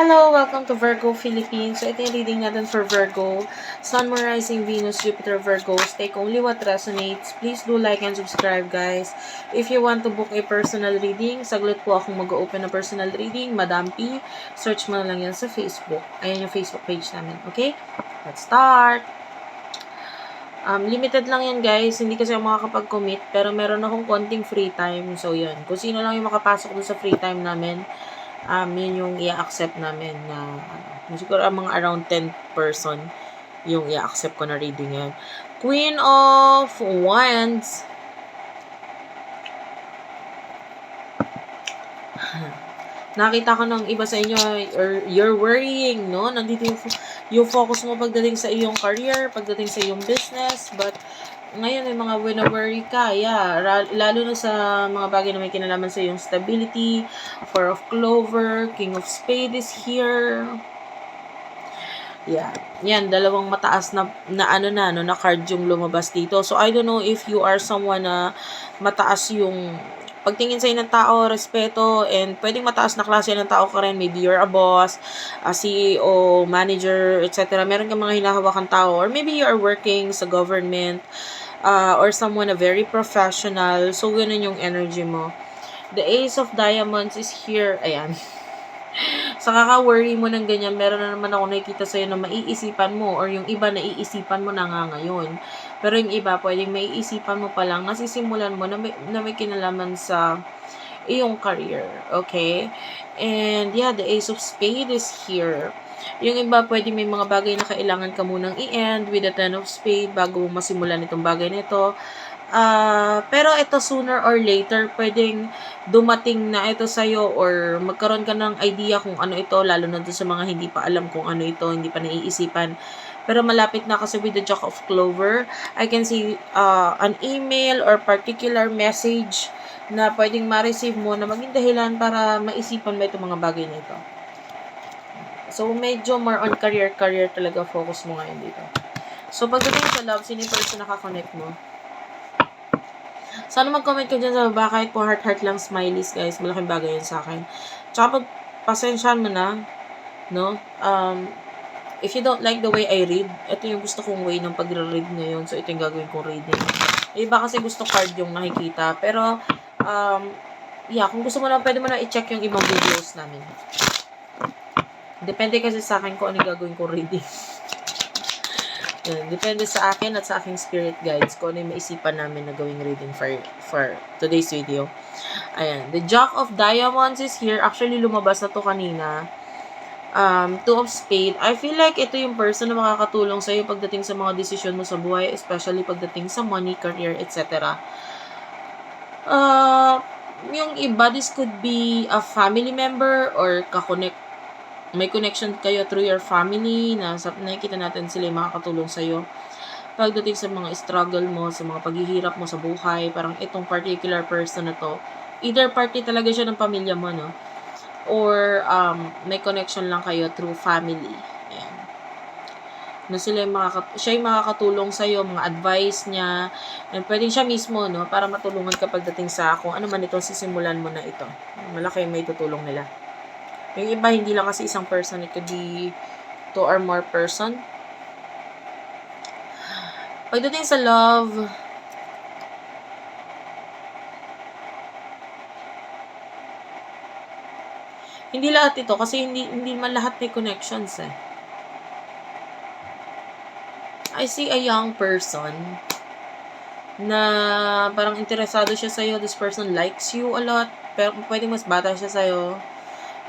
Hello, welcome to Virgo Philippines. So, ito yung reading natin for Virgo. Sun, Moon, Rising, Venus, Jupiter, Virgos. Take only what resonates. Please do like and subscribe, guys. If you want to book a personal reading, saglit po akong mag-open na personal reading. Madam P. Search mo na lang yan sa Facebook. Ayan yung Facebook page namin. Okay? Let's start! Um, limited lang yan guys, hindi kasi ako makakapag-commit, pero meron akong konting free time, so yun. Kung sino lang yung makapasok dun sa free time namin, um, yun yung i-accept namin na, ano, siguro ang mga around 10 person yung i-accept ko na reading yan. Queen of Wands. Nakita ko ng iba sa inyo, or you're worrying, no? Nandito yung, yung focus mo pagdating sa iyong career, pagdating sa iyong business, but ngayon may mga wina-worry ka, yeah. Lalo na sa mga bagay na may kinalaman sa iyong stability, Four of Clover, King of Spade is here. Yeah. Yan, dalawang mataas na, na ano na, no, na card yung lumabas dito. So, I don't know if you are someone na mataas yung pagtingin sa'yo ng tao, respeto, and pwedeng mataas na klase ng tao ka rin. Maybe you're a boss, a CEO, manager, etc. Meron kang mga hinahawakan tao, or maybe you are working sa government, uh, or someone na very professional. So, ganun yung energy mo. The Ace of Diamonds is here. Ayan. sa kaka-worry mo ng ganyan, meron na naman ako nakikita sa'yo na maiisipan mo or yung iba na iisipan mo na nga ngayon. Pero yung iba, pwedeng maiisipan mo pa lang, nasisimulan mo na may, na may kinalaman sa iyong career. Okay? And yeah, the Ace of Spade is here. Yung iba, pwede may mga bagay na kailangan ka munang i-end with the Ten of Spade bago mo masimulan itong bagay nito. Uh, pero ito sooner or later, pwedeng dumating na ito sa'yo or magkaroon ka ng idea kung ano ito, lalo na doon sa mga hindi pa alam kung ano ito, hindi pa naiisipan. Pero malapit na kasi with the Jack of Clover, I can see uh, an email or particular message na pwedeng ma-receive mo na maging dahilan para maisipan mo itong mga bagay na ito. So, medyo more on career-career talaga focus mo ngayon dito. So, pagdating sa love, sino yung person na kakonect mo? Sana mag-comment ka dyan sa baba kahit po heart-heart lang smileys guys. Malaking bagay yun sa akin. Tsaka pag mo na, no? Um, if you don't like the way I read, ito yung gusto kong way ng pagre-read ngayon. So, ito yung gagawin kong reading. Iba kasi gusto card yung nakikita. Pero, um, yeah, kung gusto mo na, pwede mo na i-check yung ibang videos namin. Depende kasi sa akin kung ano gagawin kong reading. Yan, depende sa akin at sa aking spirit guides kung ano yung maisipan namin na gawing reading for, for today's video. Ayan. The Jack of Diamonds is here. Actually, lumabas na to kanina. Um, Two of Spade. I feel like ito yung person na makakatulong sa'yo pagdating sa mga desisyon mo sa buhay, especially pagdating sa money, career, etc. Uh, yung iba, this could be a family member or kakonect may connection kayo through your family na sa, nakikita natin sila yung makakatulong sa'yo pagdating sa mga struggle mo, sa mga paghihirap mo sa buhay, parang itong particular person na to, either party talaga siya ng pamilya mo, no? Or um, may connection lang kayo through family. Ayan. Na sila yung makaka- siya yung makakatulong sa'yo, mga advice niya, and pwedeng siya mismo, no? Para matulungan ka pagdating sa kung ano man itong sisimulan mo na ito. Malaki may tutulong nila. Yung iba, hindi lang kasi isang person. It could be two or more person. Pagdating sa love, hindi lahat ito kasi hindi hindi man lahat may connections eh. I see a young person na parang interesado siya sa'yo. This person likes you a lot. Pero pwede mas bata siya sa'yo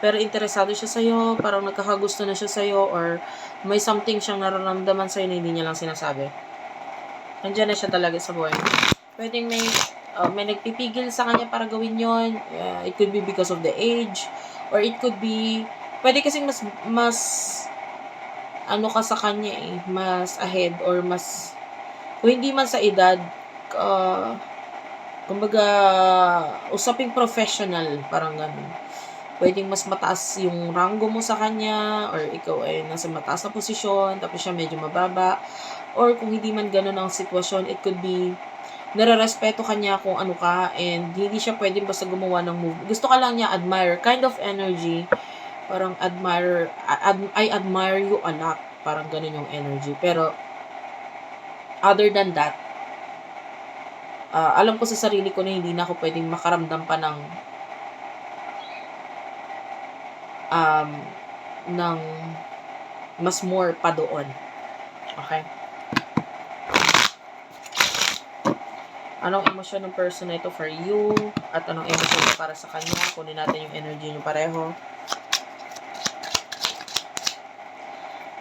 pero interesado siya sa'yo, parang nagkakagusto na siya sa'yo, or may something siyang nararamdaman sa'yo na hindi niya lang sinasabi. Nandiyan na siya talaga sa buhay Pwedeng may, uh, may nagpipigil sa kanya para gawin yon uh, It could be because of the age, or it could be, pwede kasing mas, mas, ano ka sa kanya eh, mas ahead, or mas, kung hindi man sa edad, uh, kumbaga, usaping professional, parang ganun pwedeng mas mataas yung rango mo sa kanya, or ikaw ay nasa mataas na posisyon, tapos siya medyo mababa, or kung hindi man ganun ang sitwasyon, it could be, nare-respeto kanya kung ano ka, and hindi siya pwedeng basta gumawa ng move. Gusto ka lang niya admire, kind of energy, Parang admire, ad- I admire you a lot. Parang ganun yung energy. Pero, other than that, ah, alam ko sa sarili ko na hindi na ako pwedeng makaramdam pa ng um, ng mas more pa doon. Okay? Anong emosyon ng person na ito for you? At anong emosyon para sa kanya? Kunin natin yung energy niyo pareho.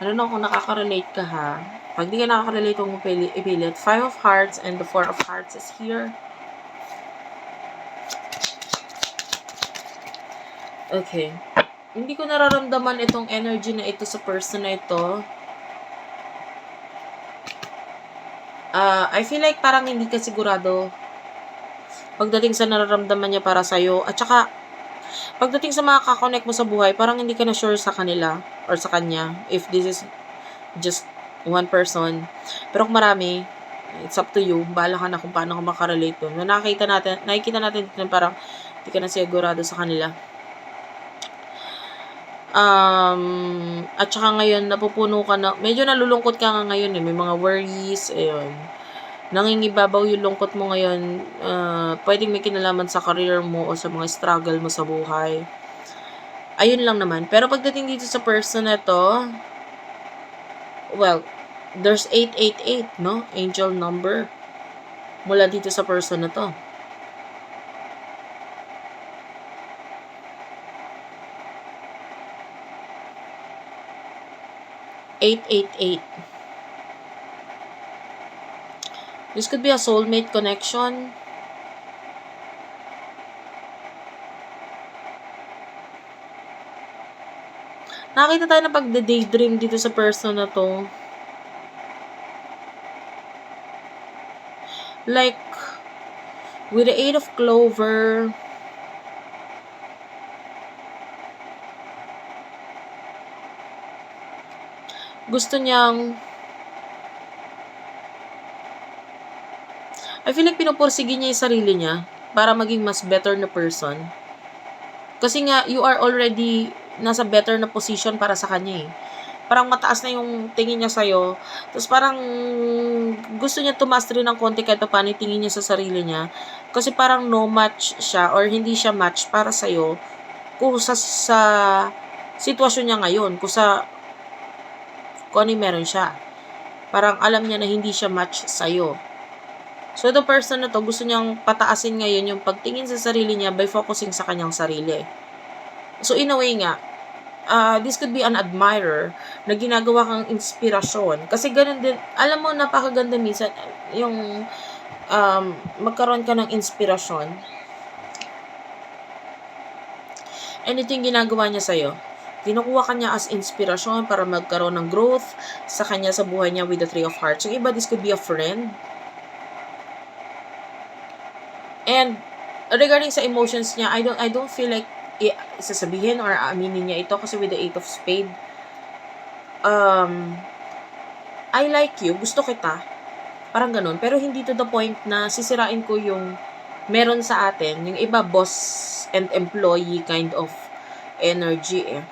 Ano na kung nakaka-relate ka ha? Pag di ka nakaka-relate, huwag mo pili- ipilit. Five of Hearts and the Four of Hearts is here. Okay. Hindi ko nararamdaman itong energy na ito sa person na ito. Ah, I feel like parang hindi ka sigurado pagdating sa nararamdaman niya para sa'yo. At saka, pagdating sa mga kakonect mo sa buhay, parang hindi ka na sure sa kanila or sa kanya if this is just one person. Pero kung marami, it's up to you. Bahala ka na kung paano ka makarelate doon. Na nakikita natin, nakikita natin dito na parang hindi ka na sigurado sa kanila. Um, at saka ngayon, napupuno ka na, medyo nalulungkot ka nga ngayon eh. May mga worries, ayun. Nangingibabaw yung lungkot mo ngayon. Uh, pwedeng may kinalaman sa career mo o sa mga struggle mo sa buhay. Ayun lang naman. Pero pagdating dito sa person na to, well, there's 888, no? Angel number. Mula dito sa person na to. Eight eight eight. This could be a soulmate connection. Nakita tayo na pagde-daydream dito sa person na to. Like, with the eight of clover, gusto niyang I feel like pinupursige niya yung sarili niya para maging mas better na person. Kasi nga, you are already nasa better na position para sa kanya eh. Parang mataas na yung tingin niya sa'yo. Tapos parang gusto niya tumas rin ng konti kahit paano tingin niya sa sarili niya. Kasi parang no match siya or hindi siya match para sa'yo kung sa, sa sitwasyon niya ngayon. Kung sa kung ano meron siya. Parang alam niya na hindi siya match sa'yo. So, the person na to, gusto niyang pataasin ngayon yung pagtingin sa sarili niya by focusing sa kanyang sarili. So, in a way nga, uh, this could be an admirer na ginagawa kang inspirasyon. Kasi ganun din, alam mo, napakaganda minsan, yung um, magkaroon ka ng inspirasyon. Anything ginagawa niya sa'yo, kinukuha ka niya as inspirasyon para magkaroon ng growth sa kanya sa buhay niya with the Three of Hearts. Yung iba, this could be a friend, And regarding sa emotions niya, I don't I don't feel like i- sasabihin or aaminin niya ito kasi with the eight of spade um I like you, gusto kita. Parang ganun. Pero hindi to the point na sisirain ko yung meron sa atin, yung iba boss and employee kind of energy eh.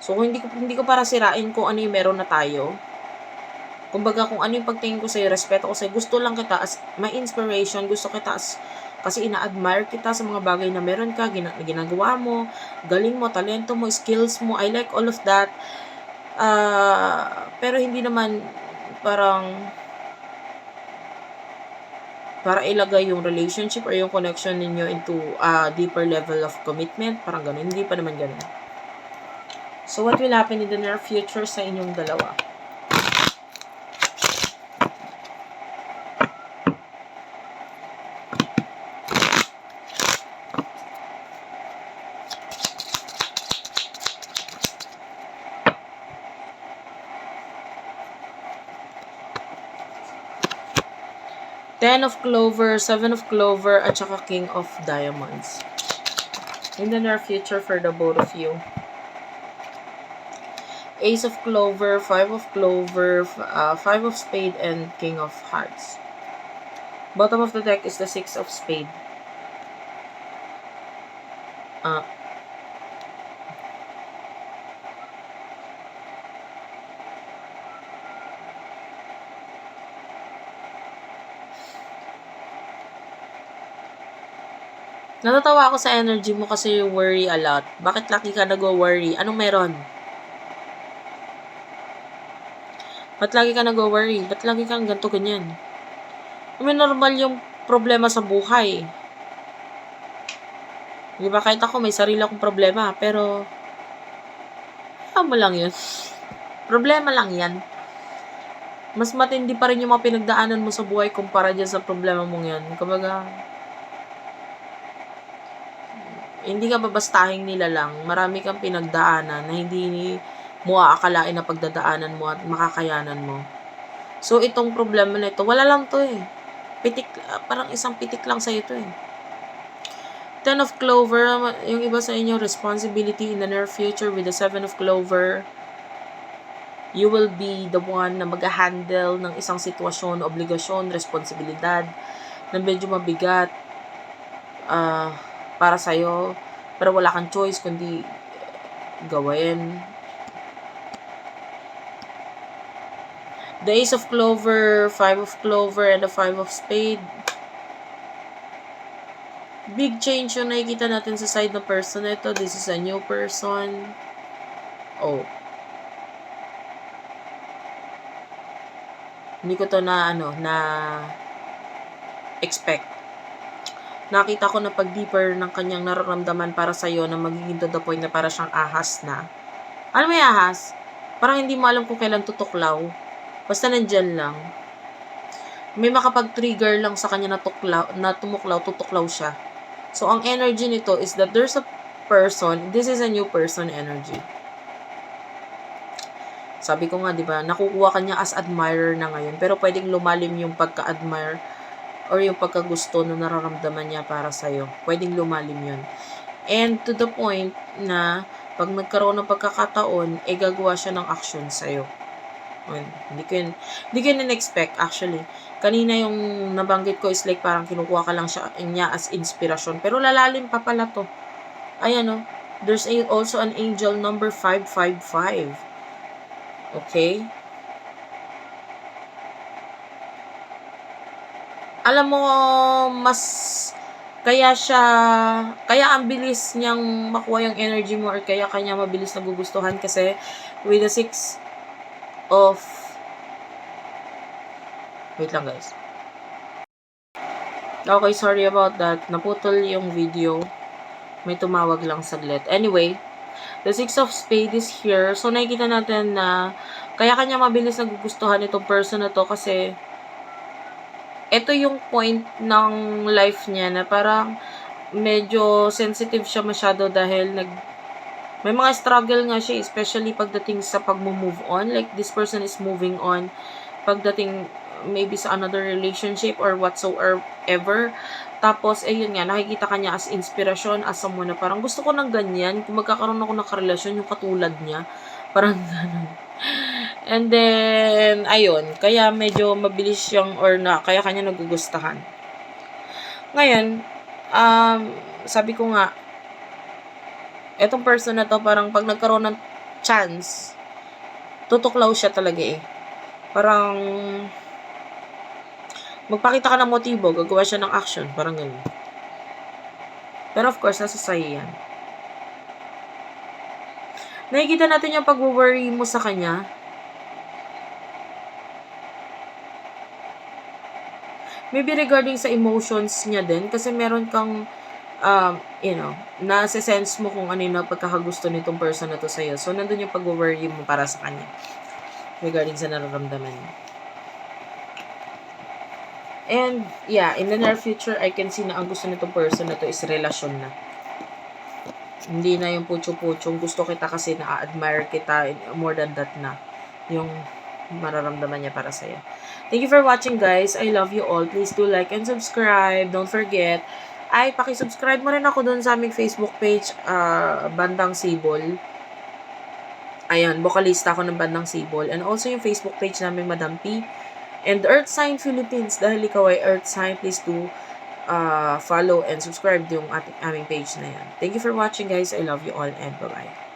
So, hindi ko, hindi ko para sirain kung ano yung meron na tayo. Kumbaga, kung ano yung pagtingin ko sa'yo, respeto ko sa'yo, gusto lang kita as my inspiration, gusto kita as kasi ina-admire kita sa mga bagay na meron ka, gina- ginagawa mo, galing mo, talento mo, skills mo. I like all of that. Uh, pero hindi naman parang para ilagay yung relationship or yung connection ninyo into a deeper level of commitment. Parang ganun. Hindi pa naman ganun. So, what will happen in the near future sa inyong dalawa? Ten of Clover, Seven of Clover, at saka King of Diamonds. In the near future for the both of you. Ace of Clover, Five of Clover, uh, Five of Spade, and King of Hearts. Bottom of the deck is the Six of Spade. Uh, Natatawa ako sa energy mo kasi you worry a lot. Bakit laki ka nag-worry? Anong meron? Ba't lagi ka nag-worry? Ba't lagi kang ganito ganyan? May normal yung problema sa buhay. Di ba? Kahit ako, may sarili akong problema. Pero, ano mo lang yun. Problema lang yan. Mas matindi pa rin yung mga pinagdaanan mo sa buhay kumpara dyan sa problema mong yan. Kumbaga, hindi ka babastahin nila lang. Marami kang pinagdaanan na hindi mo aakalain na pagdadaanan mo at makakayanan mo. So, itong problema na ito, wala lang to eh. Pitik, parang isang pitik lang sa ito eh. Ten of Clover, yung iba sa inyo, responsibility in the near future with the Seven of Clover. You will be the one na mag-handle ng isang sitwasyon, obligasyon, responsibilidad na medyo mabigat uh, para sa'yo. Pero wala kang choice kundi gawin. The Ace of Clover, Five of Clover, and the Five of Spade big change yung nakikita natin sa side ng person ito. This is a new person. Oh. Hindi ko to na, ano, na expect. Nakita ko na pag deeper ng kanyang nararamdaman para sa'yo na magiging to the point na para siyang ahas na. Ano may ahas? Parang hindi mo alam kung kailan tutuklaw. Basta nandyan lang. May makapag-trigger lang sa kanya na, tuklaw, na tumuklaw, tutuklaw siya. So, ang energy nito is that there's a person, this is a new person energy. Sabi ko nga, di ba, nakukuha kanya as admirer na ngayon, pero pwedeng lumalim yung pagka-admire or yung pagkagusto na nararamdaman niya para sa'yo. Pwedeng lumalim yun. And to the point na pag nagkaroon ng pagkakataon, eh gagawa siya ng action sa'yo. Hindi ko yun, hindi ko yun expect actually. Kanina yung nabanggit ko is like parang kinukuha ka lang siya niya as inspiration. Pero lalalim pa pala to. Ayan o. Oh. There's a, also an angel number 555. Okay? Alam mo, mas kaya siya, kaya ang bilis niyang makuha yung energy mo or kaya kanya mabilis nagugustuhan kasi with the six of Wait lang guys. Okay, sorry about that. Naputol yung video. May tumawag lang saglit. Anyway, the Six of Spades is here. So, nakikita natin na kaya kanya mabilis nagugustuhan itong person na to kasi ito yung point ng life niya na parang medyo sensitive siya masyado dahil nag may mga struggle nga siya especially pagdating sa pag-move on like this person is moving on pagdating maybe sa another relationship or whatsoever. Tapos, eh yun nga, nakikita kanya as inspiration, as someone na parang gusto ko ng ganyan. Kung magkakaroon ako ng karelasyon, yung katulad niya. Parang ganun. And then, ayun, kaya medyo mabilis siyang, or na, kaya kanya nagugustahan. Ngayon, um, sabi ko nga, etong person na to, parang pag nagkaroon ng chance, tutuklaw siya talaga eh. Parang, magpakita ka ng motibo, gagawa siya ng action, parang ganun. Pero of course, nasa sa'yo yan. Nakikita natin yung pag-worry mo sa kanya. Maybe regarding sa emotions niya din, kasi meron kang, um, you know, nasa-sense mo kung ano yung pagkakagusto nitong person na to sa'yo. So, nandun yung pag-worry mo para sa kanya. Regarding sa nararamdaman niya. And, yeah, in the near future, I can see na ang gusto nitong person na to is relasyon na. Hindi na yung pucho-puchong gusto kita kasi na-admire kita more than that na. Yung mararamdaman niya para sa'yo. Thank you for watching, guys. I love you all. Please do like and subscribe. Don't forget, ay, pakisubscribe mo rin ako dun sa aming Facebook page, uh, Bandang Sibol. Ayan, vocalista ako ng Bandang Sibol. And also yung Facebook page namin, Madam P and Earth Sign Philippines. Dahil ikaw ay Earth Sign, please do uh, follow and subscribe yung ating aming page na yan. Thank you for watching guys. I love you all and bye-bye.